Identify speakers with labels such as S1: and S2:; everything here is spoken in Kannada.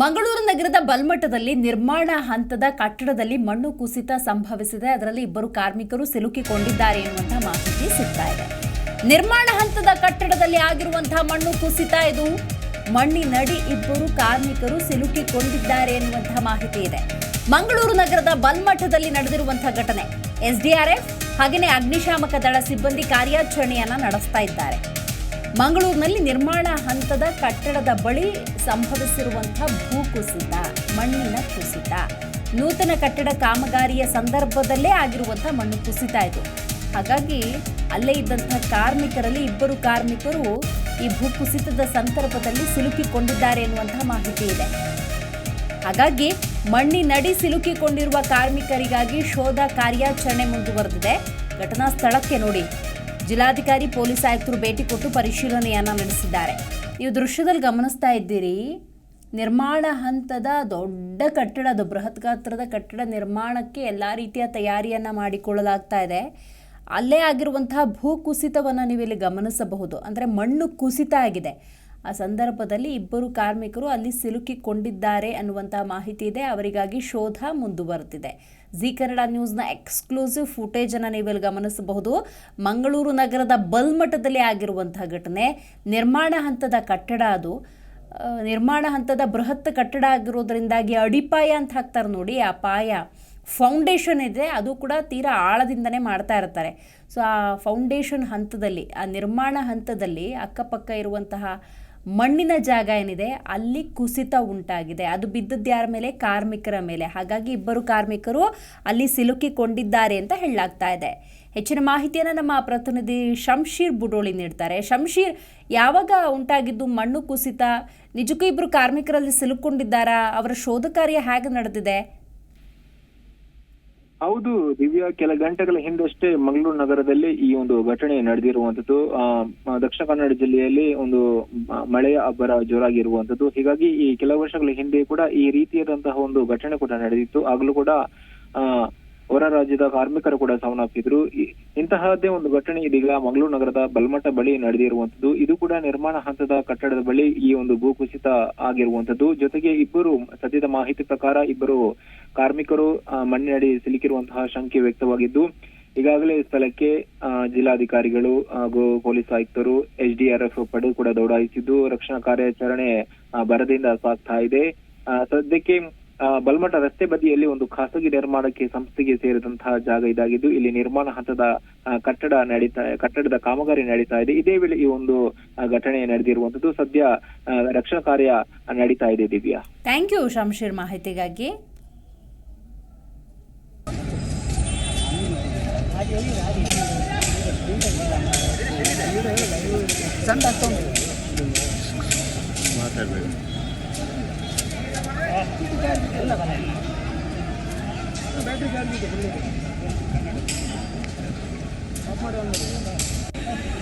S1: ಮಂಗಳೂರು ನಗರದ ಬಲ್ಮಠದಲ್ಲಿ ನಿರ್ಮಾಣ ಹಂತದ ಕಟ್ಟಡದಲ್ಲಿ ಮಣ್ಣು ಕುಸಿತ ಸಂಭವಿಸಿದೆ. ಅದರಲ್ಲಿ ಇಬ್ಬರು ಕಾರ್ಮಿಕರು ಸಿಲುಕಿಕೊಂಡಿದ್ದಾರೆ ಎನ್ನುವಂತಹ ಮಾಹಿತಿ ಸಿಗ್ತಾ ಇದೆ. ನಿರ್ಮಾಣ ಹಂತದ ಕಟ್ಟಡದಲ್ಲಿ ಆಗಿರುವಂತಹ ಮಣ್ಣು ಕುಸಿತ ಇದು. ಮಣ್ಣಿನಡಿ ಇಬ್ಬರು ಕಾರ್ಮಿಕರು ಸಿಲುಕಿಕೊಂಡಿದ್ದಾರೆ ಎನ್ನುವಂತಹ ಮಾಹಿತಿ ಇದೆ. ಮಂಗಳೂರು ನಗರದ ಬಲ್ಮಠದಲ್ಲಿ ನಡೆದಿರುವಂತಹ ಘಟನೆ. ಎಸ್ಡಿಆರ್ಎಫ್, ಹಾಗೆಯೇ ಅಗ್ನಿಶಾಮಕ ದಳ ಸಿಬ್ಬಂದಿ ಕಾರ್ಯಾಚರಣೆಯನ್ನ ನಡೆಸ್ತಾ ಇದ್ದಾರೆ. ಮಂಗಳೂರಿನಲ್ಲಿ ನಿರ್ಮಾಣ ಹಂತದ ಕಟ್ಟಡದ ಬಳಿ ಸಂಭವಿಸಿರುವಂತಹ ಭೂಕುಸಿತ, ಮಣ್ಣಿನ ಕುಸಿತ. ನೂತನ ಕಟ್ಟಡ ಕಾಮಗಾರಿಯ ಸಂದರ್ಭದಲ್ಲೇ ಆಗಿರುವಂತಹ ಮಣ್ಣು ಕುಸಿತ ಇದು. ಹಾಗಾಗಿ ಅಲ್ಲೇ ಇದ್ದಂತಹ ಕಾರ್ಮಿಕರಲ್ಲಿ ಇಬ್ಬರು ಕಾರ್ಮಿಕರು ಈ ಭೂಕುಸಿತದ ಸಂದರ್ಭದಲ್ಲಿ ಸಿಲುಕಿಕೊಂಡಿದ್ದಾರೆ ಎನ್ನುವಂತಹ ಮಾಹಿತಿ ಇದೆ. ಹಾಗಾಗಿ ಮಣ್ಣಿನಡಿ ಸಿಲುಕಿಕೊಂಡಿರುವ ಕಾರ್ಮಿಕರಿಗಾಗಿ ಶೋಧ ಕಾರ್ಯಾಚರಣೆ ಮುಂದುವರೆದಿದೆ. ಘಟನಾ ಸ್ಥಳಕ್ಕೆ ನೋಡಿ. ಜಿಲ್ಲಾಧಿಕಾರಿ, ಪೊಲೀಸ್ ಆಯುಕ್ತರು ಭೇಟಿ ಕೊಟ್ಟು ಪರಿಶೀಲನೆಯನ್ನ ನಡೆಸಿದ್ದಾರೆ. ನೀವು ದೃಶ್ಯದಲ್ಲಿ ಗಮನಿಸ್ತಾ ಇದ್ದೀರಿ, ನಿರ್ಮಾಣ ಹಂತದ ದೊಡ್ಡ ಕಟ್ಟಡ, ಅದು ಬೃಹತ್ ಗಾತ್ರದ ಕಟ್ಟಡ ನಿರ್ಮಾಣಕ್ಕೆ ಎಲ್ಲ ರೀತಿಯ ತಯಾರಿಯನ್ನು ಮಾಡಿಕೊಳ್ಳಲಾಗ್ತಾ ಇದೆ. ಅಲ್ಲೇ ಆಗಿರುವಂತಹ ಭೂಕುಸಿತವನ್ನು ನೀವು ಇಲ್ಲಿ ಗಮನಿಸಬಹುದು. ಅಂದರೆ ಮಣ್ಣು ಕುಸಿತ ಆಗಿದೆ. ಆ ಸಂದರ್ಭದಲ್ಲಿ ಇಬ್ಬರು ಕಾರ್ಮಿಕರು ಅಲ್ಲಿ ಸಿಲುಕಿಕೊಂಡಿದ್ದಾರೆ ಅನ್ನುವಂತಹ ಮಾಹಿತಿ ಇದೆ. ಅವರಿಗಾಗಿ ಶೋಧ ಮುಂದುವರೆದಿದೆ. ಜಿ ಕನ್ನಡ ನ್ಯೂಸ್ನ ಎಕ್ಸ್ಕ್ಲೂಸಿವ್ ಫುಟೇಜನ್ನು ನೀವು ಗಮನಿಸಬಹುದು. ಮಂಗಳೂರು ನಗರದ ಬಲ್ಮಠದಲ್ಲಿ ಆಗಿರುವಂತಹ ಘಟನೆ. ನಿರ್ಮಾಣ ಹಂತದ ಕಟ್ಟಡ ಅದು. ನಿರ್ಮಾಣ ಹಂತದ ಬೃಹತ್ ಕಟ್ಟಡ ಆಗಿರೋದ್ರಿಂದಾಗಿ ಅಡಿಪಾಯ ಅಂತ ಹಾಕ್ತಾರೆ ನೋಡಿ, ಆ ಪಾಯ. ಫೌಂಡೇಶನ್ ಇದೆ, ಅದು ಕೂಡ ತೀರಾ ಆಳದಿಂದನೇ ಮಾಡ್ತಾ ಇರ್ತಾರೆ. ಸೊ, ಆ ಫೌಂಡೇಶನ್ ಹಂತದಲ್ಲಿ, ಆ ನಿರ್ಮಾಣ ಹಂತದಲ್ಲಿ ಅಕ್ಕಪಕ್ಕ ಇರುವಂತಹ ಮಣ್ಣಿನ ಜಾಗ ಏನಿದೆ, ಅಲ್ಲಿ ಕುಸಿತ ಉಂಟಾಗಿದೆ. ಅದು ಬಿದ್ದದ್ದು ಯಾರ ಮೇಲೆ? ಕಾರ್ಮಿಕರ ಮೇಲೆ. ಹಾಗಾಗಿ ಇಬ್ಬರು ಕಾರ್ಮಿಕರು ಅಲ್ಲಿ ಸಿಲುಕಿಕೊಂಡಿದ್ದಾರೆ ಅಂತ ಹೇಳಲಾಗ್ತಾ ಇದೆ. ಹೆಚ್ಚಿನ ಮಾಹಿತಿಯನ್ನು ನಮ್ಮ ಪ್ರತಿನಿಧಿ ಶಂಶೀರ್ ಬುಡೋಳಿ ನೀಡ್ತಾರೆ. ಶಂಶೀರ್ ಯಾವಾಗ ಉಂಟಾಗಿದ್ದು ಮಣ್ಣು ಕುಸಿತ? ನಿಜಕ್ಕೂ ಇಬ್ಬರು ಕಾರ್ಮಿಕರಲ್ಲಿ ಸಿಲುಕೊಂಡಿದ್ದಾರಾ ಅವರ ಶೋಧ ಕಾರ್ಯ ಹೇಗೆ ನಡೆದಿದೆ?
S2: ಹೌದು, ದಿವ್ಯಾ, ಕೆಲ ಗಂಟೆಗಳ ಹಿಂದಷ್ಟೇ ಮಂಗಳೂರು ನಗರದಲ್ಲಿ ಈ ಒಂದು ಘಟನೆ ನಡೆದಿರುವಂತದ್ದು ದಕ್ಷಿಣ ಕನ್ನಡ ಜಿಲ್ಲೆಯಲ್ಲಿ ಒಂದು ಮಳೆಯ ಅಬ್ಬರ ಜೋರಾಗಿರುವಂತದ್ದು ಹೀಗಾಗಿ ಈ ಕೆಲ ವರ್ಷಗಳ ಹಿಂದೆ ಕೂಡ ಈ ರೀತಿಯಾದಂತಹ ಒಂದು ಘಟನೆ ಕೂಡ ನಡೆದಿತ್ತು. ಆಗ್ಲೂ ಕೂಡ, ಆ, ಹೊರ ರಾಜ್ಯದ ಕಾರ್ಮಿಕರು ಕೂಡ ಸಾವನ್ನಪ್ಪಿದ್ರು. ಇಂತಹದ್ದೇ ಒಂದು ಘಟನೆ ಇದೀಗ ಮಂಗಳೂರು ನಗರದ ಬಲ್ಮಠ ಬಳಿ ನಡೆದಿರುವಂತದ್ದು ಇದು ಕೂಡ ನಿರ್ಮಾಣ ಹಂತದ ಕಟ್ಟಡದ ಬಳಿ ಈ ಒಂದು ಭೂಕುಸಿತ ಆಗಿರುವಂತದ್ದು ಜೊತೆಗೆ ಇಬ್ಬರು ಸದ್ಯದ ಮಾಹಿತಿ ಪ್ರಕಾರ ಇಬ್ಬರು ಕಾರ್ಮಿಕರು ಮಣ್ಣಿನಡಿ ಸಿಲುಕಿರುವಂತಹ ಶಂಕೆ ವ್ಯಕ್ತವಾಗಿದ್ದು, ಈಗಾಗಲೇ ಸ್ಥಳಕ್ಕೆ ಜಿಲ್ಲಾಧಿಕಾರಿಗಳು ಹಾಗೂ ಪೊಲೀಸ್ ಆಯುಕ್ತರು, ಎಚ್ ಡಿ ಆರ್ ಎಫ್ ಪಡೆ ಕೂಡ ದೌಡಾಯಿಸಿದ್ದು, ರಕ್ಷಣಾ ಕಾರ್ಯಾಚರಣೆ ಭರದಿಂದ ಸಾಗ್ತಾ ಇದೆ. ಸದ್ಯಕ್ಕೆ ಬಲ್ಮಠ ರಸ್ತೆ ಬದಿಯಲ್ಲಿ ಒಂದು ಖಾಸಗಿ ನಿರ್ಮಾಣಕ್ಕೆ ಸಂಸ್ಥೆಗೆ ಸೇರಿದಂತಹ ಜಾಗ ಇದಾಗಿದ್ದು, ಇಲ್ಲಿ ನಿರ್ಮಾಣ ಹಂತದ ಕಟ್ಟಡ ನಡೀತಾ, ಕಟ್ಟಡದ ಕಾಮಗಾರಿ ನಡೀತಾ ಇದೆ. ಇದೇ ವೇಳೆ ಈ ಒಂದು ಘಟನೆ ನಡೆದಿರುವಂತದ್ದು ಸದ್ಯ ರಕ್ಷಣಾ ಕಾರ್ಯ ನಡೀತಾ ಇದೆ ದಿವ್ಯಾ.
S1: ಥ್ಯಾಂಕ್ ಯು ಶಂಶೀರ್ ಮಾಹಿತಿಗಾಗಿ.
S3: ಸಣ್ಣ ಆಗ್ತಾ ಉಂಟು ಮಾತಾಡಬೇಡಿ ಬ್ಯಾಟ್ರಿ ಚಾರ್ಜ್ ಇದೆ ಮಾಡಿ